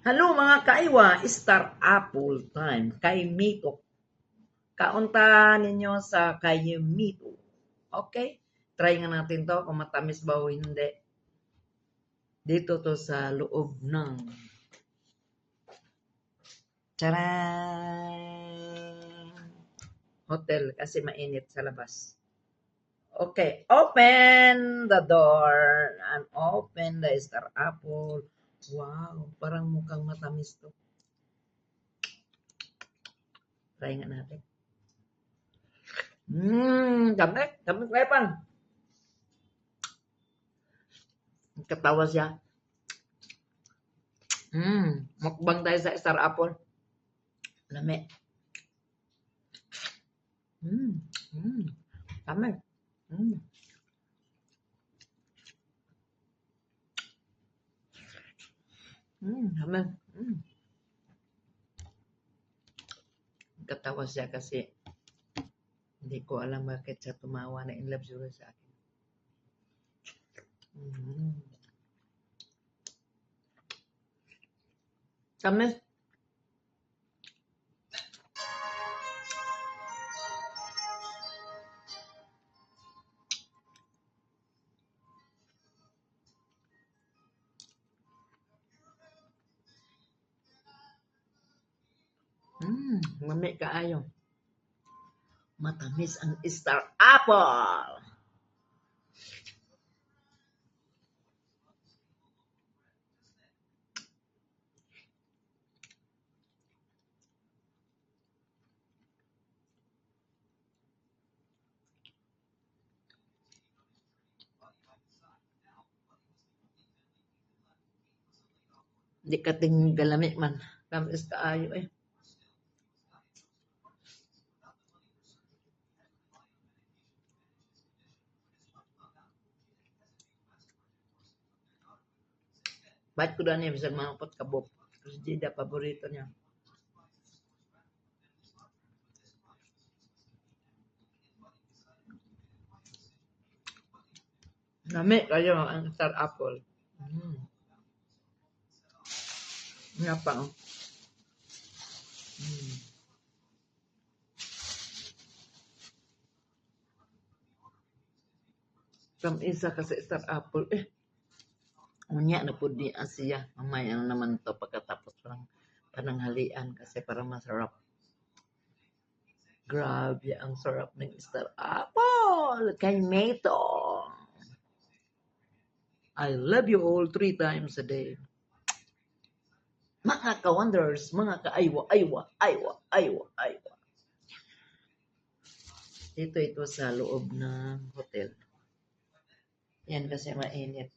Hello mga kaiwa, Star Apple time. Kay Mito. Kaunta ninyo sa kay Mito. Okay? Try nga natin to kung matamis ba o hindi. Dito to sa loob ng Charan! Hotel kasi mainit sa labas. Okay, open the door and open the Star Apple. Wow, parang mukhang matamis to. Try nga natin. Mmm, dami. Dami krepan. Katawa siya. Mmm, mukbang tayo sa Star Apple. Lami. Mmm, mmm, dami. Mmm. Mm, naman. Mm. Katawa siya kasi hindi ko alam bakit siya tumawa na in love siguro sa akin. Mm. Kami, mm, mami kaayo. Matamis ang Star Apple. Di ka ting galami man. Tamis kaayo eh. Ba't ko na niya bisag mga pot kabok. Kasi Jida, paborito niya. Nami kayo ang star apple. Mm. Nga pa. oh. Mm. Kam isa kasi star apple eh. Unya na po di Asia. Mamaya na naman to pagkatapos lang pananghalian kasi para masarap. Grabe ang sarap ng star apple kay Mato. I love you all three times a day. Mga ka-wonders, mga ka-aywa, aywa, aywa, aywa, aywa. Dito ito sa loob ng hotel. Yan kasi mainit.